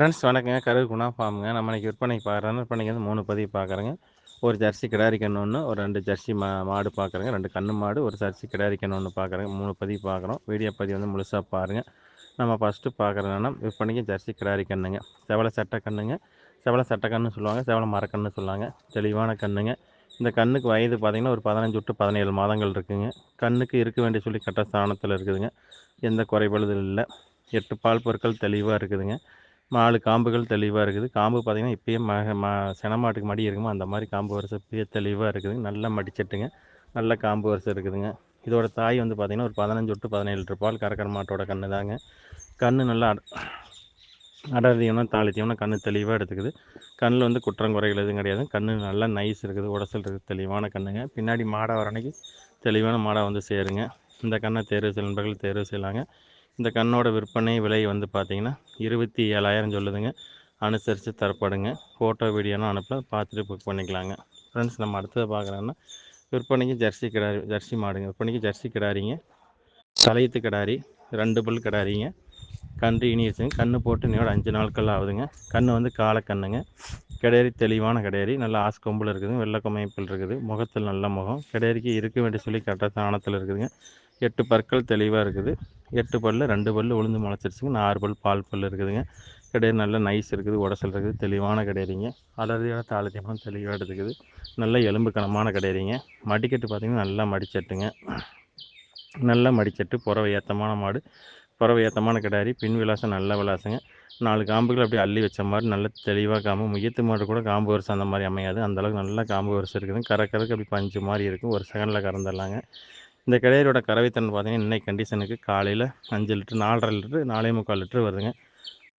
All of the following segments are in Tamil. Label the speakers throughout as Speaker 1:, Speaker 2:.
Speaker 1: ஃப்ரெண்ட்ஸ் வணக்கங்க. கரூர் குணா ஃபார்முங்க. நம்ம இன்றைக்கி விற்பனைக்கு பார்க்குறோம் விற்பனைக்கு வந்து மூணு பதிவு பார்க்குறேங்க ஒரு ஜெர்சி கிடாரி ஒன்று ஒரு ரெண்டு ஜெர்சி மா மாடு பார்க்குறேங்க ரெண்டு கன்று மாடு ஒரு ஜெர்சி கிடாரி ஒன்று பார்க்குறேங்க மூணு பதிவு பார்க்குறோம் வீடியோ பதிவு வந்து முழுசாக பாருங்கள் நம்ம ஃபஸ்ட்டு பார்க்குறதுனா விற்பனைக்கு ஜெர்சி கிடாரி கண்ணுங்க செவலை சட்டை கண்ணுங்க செவலை சட்டை கண்ணு சொல்லுவாங்க. செவலை மரக்கன்று சொல்லுவாங்க தெளிவான கண்ணுங்க இந்த கண்ணுக்கு வயது பார்த்திங்கன்னா ஒரு பதினஞ்சு டு பதினேழு மாதங்கள் இருக்குதுங்க கண்ணுக்கு இருக்க வேண்டிய சொல்லி கட்ட ஸ்தானத்தில் இருக்குதுங்க. எந்த குறைபாடுதல் இல்லை. எட்டு பால் பொருட்கள் தெளிவாக இருக்குதுங்க. நாலு காம்புகள் தெளிவாக இருக்குது. காம்பு பார்த்திங்கன்னா இப்போயே ம ம செனமாட்டுக்கு மடி இருக்குமோ அந்த மாதிரி காம்பு வரிசை இப்போயே தெளிவாக இருக்குதுங்க நல்லா மடிச்சட்டுங்க. நல்ல காம்பு வரிசை இருக்குதுங்க. இதோட தாய் வந்து பார்த்திங்கன்னா ஒரு பதினஞ்சு டு பதினேழு லிட்டர் பால் கறக்கிற மாட்டோட கன்று தாங்க கன்று நல்லா அடர் தீவனம் தாலி தீவனம் கன்று தெளிவாக எடுத்துக்குது. கண்ணில் வந்து குற்றம் குறைகள் எதுவும் கிடையாது. கண் நல்லா நைஸ் இருக்குது. உடசல் இருக்குது. தெளிவான கண்ணுங்க. பின்னாடி மாடை வர அன்னைக்கு தெளிவான மாடை வந்து சேருங்க. இந்த கண்ணை தேர்வு செய்ய நண்பர்கள் தேர்வு செய்யலாங்க. இந்த கண்ணோட விற்பனை விலை வந்து பார்த்திங்கன்னா இருபத்தி ஏழாயிரம் சொல்லுதுங்க. அனுசரித்து தரப்படுங்க. ஃபோட்டோ வீடியோலாம் அனுப்பல பார்த்துட்டு புக் பண்ணிக்கலாங்க. ஃப்ரெண்ட்ஸ் நம்ம அடுத்தது பார்க்குறோன்னா விற்பனைக்கு ஜெர்சி கிடாரி ஜெர்சி மாடுங்க. விற்பனைக்கு ஜெர்சி கிடாரிங்க. தலையத்து கிடாரி ரெண்டு புல் கிடாரிங்க. கன்று இனிச்சுங்க கன்று போட்டு இன்னையோட அஞ்சு நாட்கள் ஆகுதுங்க. கன்று வந்து காலக்கண்ணுங்க கிடேரி தெளிவான கிடேரி. நல்ல ஆஸ்கொம்பில் இருக்குதுங்க. வெள்ளை கொமைப்பில் இருக்குது. முகத்தில் நல்ல முகம். கிடேரிக்கு இருக்க வேண்டிய சொல்லி கரெக்டாக தானத்தில் இருக்குதுங்க. எட்டு பற்கள் தெளிவாக இருக்குது. எட்டு பல் ரெண்டு பல் உளுந்து முளைச்சிருச்சுங்க. ஆறு பல் பால் பல் இருக்குதுங்க. கிடையாது நல்ல நைஸ் இருக்குது. உடசல் இருக்குது. தெளிவான கிடையாதுங்க. அலர்ஜியோட தாளத்தியமாக தெளிவாக எடுத்துக்குது. நல்ல எலும்பு கனமான கிடையாதுங்க. மடிக்கட்டு பார்த்திங்கன்னா நல்லா மடிச்சட்டுங்க. நல்லா மடிச்சட்டு புறவை ஏற்றமான மாடு. புறவை ஏற்றமான கிடாரி பின் விலாசம் நல்ல விலாசங்க. நாலு காம்புகள் அப்படியே அள்ளி வச்ச மாதிரி நல்ல தெளிவாக காம்பு. முயத்து மாடு கூட காம்பு வருஷம் அந்த மாதிரி அமையாது. அந்தளவுக்கு நல்லா காம்பு வருஷம் இருக்குதுங்க. கறக்கிறதுக்கு அப்படி பஞ்சு மாதிரி இருக்கும். ஒரு செகண்டில் கறந்துடலாங்க. இந்த கிடையாரோட கறவைத்தன்மை பார்த்தீங்கன்னா இன்றைக்கி கண்டிஷனுக்கு காலையில் அஞ்சு லிட்ரு நாலரை லிட்ரு நாலே முக்கால் லிட்ரு வருதுங்க.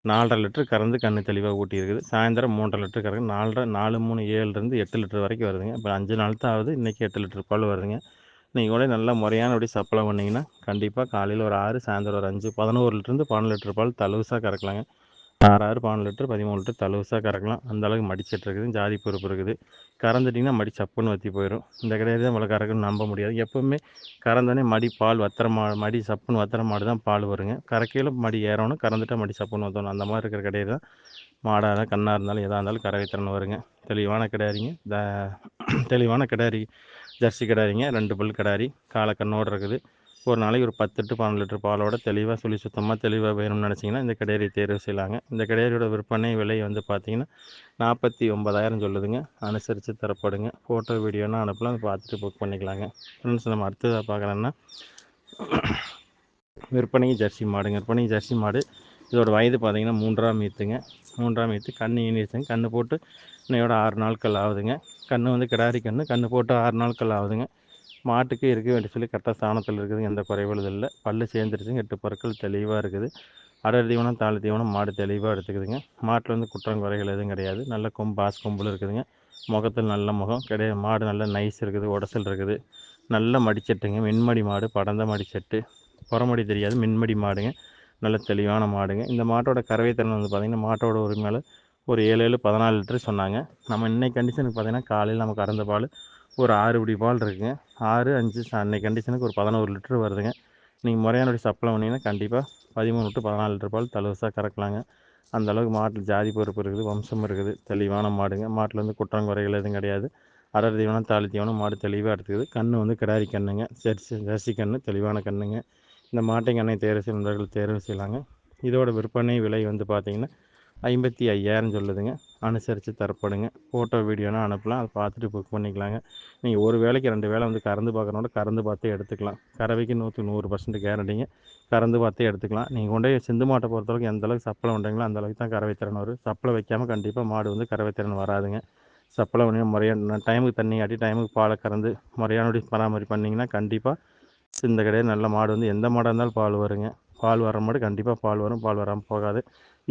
Speaker 1: நாலரை லிட்ரு கறந்து கண்ணு தெளிவாக ஊட்டி இருக்குது சாயந்தரம் மூன்றரை லிட்ரு கறக்கு நாலரை நாலு மூணு ஏழுலேருந்து எட்டு லிட்ரு வரைக்கும் வருதுங்க. இப்போ அஞ்சு நாள் தான் ஆகுது. இன்றைக்கி எட்டு லிட்ரு பால் வருதுங்க. நீங்கள் கூட நல்லா முறையான அப்படி சப்ளை பண்ணிங்கன்னா கண்டிப்பாக காலையில் ஒரு ஆறு சாயந்தரம் ஒரு அஞ்சு பதினோரு லிட்டருந்து பன்னெண்டு லிட்டர் பால் தலுசாக கறக்கலாங்க. ஆறு ஆறு பன்னெண்டு லிட்டர் பதிமூணு லிட்டர் தலுசாக கறக்கலாம். அந்த அளவுக்கு மடிச்சிட்டு இருக்குது ஜாதி பொறுப்பு இருக்குது. கறந்துட்டிங்கன்னா மடி சப்புன்னு வற்றி போயிடும் இந்த கிடையாது தான் கறக்குன்னு நம்ப முடியாது. எப்போவுமே கறந்தோடனே மடி பால் வத்திர மா மடி சப்புன்னு வத்திர மாடு தான் பால் வருங்க. கறக்கையில் மடி ஏறணும். கறந்துட்டா மடி சப்புன்னு வத்தணும். அந்த மாதிரி இருக்கிற கிடையாது தான் மாடாக இருந்தால் கண்ணாக இருந்தாலும் எதாக இருந்தாலும் கறவை திறன் வருங்க. தெளிவான கிடாரிங்க. த தெளிவான கிடாரி. ஜெர்சி கிடாரிங்க. ரெண்டு பல் கிடாரி. காலை கண்ணோடு இருக்குது. ஒரு நாளைக்கு ஒரு பத்து டு பன்னெண்டு லிட்டர் பாலோட தெளிவாக சொல்லி சுத்தமாக தெளிவாக வேணும்னு நினச்சிங்கன்னா இந்த கடையரி தேர்வு செய்யலாங்க. இந்த கடையரியோட விற்பனை விலை வந்து பார்த்திங்கன்னா நாற்பத்தி ஒம்பதாயிரம் சொல்லுதுங்க. அனுசரித்து தரப்படுங்க. ஃபோட்டோ வீடியோனா அனுப்பலாம். பார்த்துட்டு புக் பண்ணிக்கலாங்க. ஃப்ரெண்ட்ஸ் நம்ம அடுத்ததாக பார்க்குறோன்னா விற்பனைக்கு ஜெர்சி மாடுங்க. விற்பனைக்கு ஜெர்சி மாடு. இதோட வயது பார்த்திங்கன்னா மூன்றாம் மீத்துங்க. மூன்றாம் மீத்து கன்று ஈனிச்சுங்க கன்று போட்டு இன்னையோட ஆறு நாட்கள் ஆகுதுங்க. கன்று வந்து கிடாரி கன்று கன்று போட்டு ஆறு நாட்கள் ஆகுதுங்க. மாட்டுக்கு இருக்க வேண்டிய சொல்லி கரெக்டாக ஸ்தானத்தில் இருக்குது எந்த குறைவுகளும் இல்லை. பல்லு சேர்ந்துருச்சுங்க எட்டு பொருட்கள் தெளிவாக இருக்குது. அடர் தீவனம் தாழ் தீவனம் மாடு தெளிவாக எடுத்துக்குதுங்க. மாட்டில் வந்து குற்றம் குறைகள் எதுவும் கிடையாது. நல்ல கொம்பு பாஸ் கொம்பில் இருக்குதுங்க. முகத்தில் நல்ல முகம் கிடையாது மாடு நல்ல நைஸ் இருக்குது உடசல் இருக்குது. நல்ல மடிச்சட்டுங்க மின்மடி மாடு படந்த மடிச்சட்டு. புறமடி தெரியாது மின்மடி மாடுங்க. நல்ல தெளிவான மாடுங்க. இந்த மாட்டோட கறவை திறன் வந்து பார்த்திங்கன்னா மாட்டோட ஒரு ஒரு ஏழு ஏழு பதினாலு லிட்டர் சொன்னாங்க. நம்ம இன்னைக்கு கண்டிஷனுக்கு பார்த்திங்கன்னா காலையில் நம்ம கறந்த பால் ஒரு ஆறு படி பால் இருக்குங்க ஆறு அஞ்சு அன்னைக்கு கண்டிஷனுக்கு ஒரு பதினோரு லிட்டர் வருதுங்க. நீங்கள் முறையானபடி சப்ளை பண்ணிங்கன்னா கண்டிப்பாக பதிமூணு டு பதினாலு லிட்டர் பால் தலுவசாக கறக்கலாங்க. அந்தளவுக்கு மாட்டில் ஜாதி பொறுப்பு இருக்குது வம்சம் இருக்குது தெளிவான மாடுங்க. மாட்டில் வந்து குற்றம் குறைகள் எதுவும் கிடையாது. அடர் தீவனம் தாலி தீவனம் மாடு தெளிவாக எடுத்துக்குது. கன்று வந்து கிடாரி கண்ணுங்க. ஜெர்சி ஜெர்சி கன்று தெளிவான கண்ணுங்க. இந்த மாட்டை கண்ணை தேர்வு செய்ய தேர்வு செய்யலாங்க. இதோட விற்பனை விலை வந்து பார்த்திங்கன்னா ஐம்பத்தி ஐயாயிரம் சொல்லுதுங்க. அனுசரித்து தரப்படுங்க. ஃபோட்டோ வீடியோனா அனுப்பலாம். அதை பார்த்துட்டு புக் பண்ணிக்கலாங்க. நீங்கள் ஒரு வேலைக்கு ரெண்டு வேலை வந்து கறந்து பார்க்குறோட கறந்து பார்த்தே எடுத்துக்கலாம். கறவைக்கு நூற்றி நூறு பர்சன்ட் கேரண்டிங்க கறந்து பார்த்தே எடுத்துக்கலாம். நீங்கள் கொண்டே சிந்து மாட்டை பொறுத்தளவுக்கு எந்த அளவுக்கு சப்பளை பண்ணுறீங்களோ அந்த அளவுக்கு தான் கறவை திறன் வரும். சப்பளை வைக்காமல் கண்டிப்பாக மாடு வந்து கறவை திறன் வராதுங்க. சப்பளை பண்ணி முறையான டைமுக்கு தண்ணி காட்டி டைமுக்கு பாலை கறந்து முறையானபடி பராமரி பண்ணிங்கன்னா கண்டிப்பாக இந்த கிடையாது நல்ல மாடு வந்து எந்த மாடாக இருந்தாலும் பால் வருங்க. பால் வர மாடு கண்டிப்பாக பால் வரும். பால் வராமல் போகாது.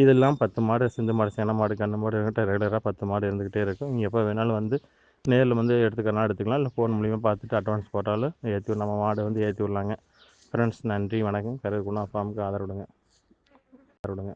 Speaker 1: இதெல்லாம் பத்து மாடு சிந்து மாடு சேன மாடு கண்ணு மாடு என்கிட்ட ரெகுலராக பத்து மாடு இருந்துக்கிட்டே இருக்கும். நீங்கள் எப்போ வேணாலும் வந்து நேரில் வந்து எடுத்துக்கிறனா எடுத்துக்கலாம். இல்லை ஃபோன் மூலிமா பார்த்துட்டு அட்வான்ஸ் போட்டாலும் ஏற்றி நம்ம மாடு வந்து ஏற்றி விடலாங்க. ஃப்ரெண்ட்ஸ் நன்றி வணக்கம். கருகுணா ஃபார்முக்கு ஆதரவு விடுங்க ஆதரவு விடுங்க